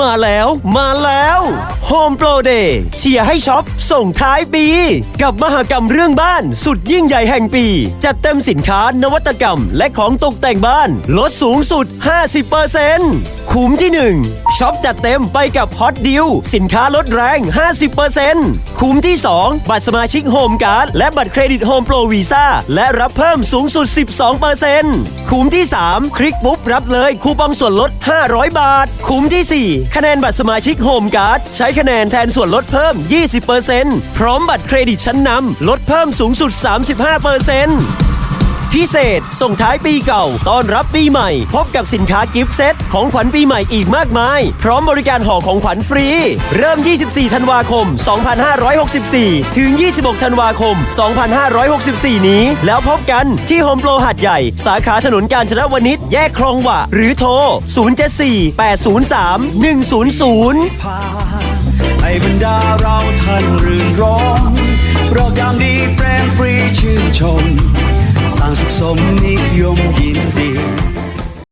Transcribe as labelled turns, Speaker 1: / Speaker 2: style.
Speaker 1: มาแล้ว มาแล้ว Home Pro Day เชียร์ให้ช็อปส่งท้ายปี กับมหกรรมเรื่องบ้านสุดยิ่งใหญ่แห่งปี จัดเต็มสินค้านวัตกรรม และของตกแต่งบ้าน ลดสูงสุด 50%คุ้มที่ 1ช็อปจัดเต็มไปกับฮอตดิวสินค้าลดแรง 50%คุ้มที่ 2 บัตรสมาชิกโฮมการ์ดและบัตรเครดิตโฮมโปรวีซ่าและรับเพิ่มสูงสุด 12%คุ้มที่ 3 คลิกปุ๊บรับเลยคูปองส่วนลด 500 บาท คุ้มที่ 4 คะแนนบัตรสมาชิกโฮมการ์ดใช้คะแนนแทนส่วนลดเพิ่ม 20%พร้อมบัตรเครดิตชั้นนำลดเพิ่มสูงสุด 35%พิเศษ ส่งท้ายปีเก่า ต้อนรับปีใหม่ พบกับสินค้ากิฟต์เซตของขวัญปีใหม่อีกมากมาย พร้อมบริการห่อของขวัญฟรี เริ่ม 24 ธันวาคม 2564 ถึง 26 ธันวาคม 2564 นี้ แล้วพบกันที่โฮมโปรหาดใหญ่ สาขาถนนกาญจนวนิชแยกคลองหวะ หรือโทร 074 803 100
Speaker 2: พา ให้บรรดาเราท่านรื่นร้องเรายามดีแปรมปรีชื่นชม ต่างสุขสมนิยมยินดี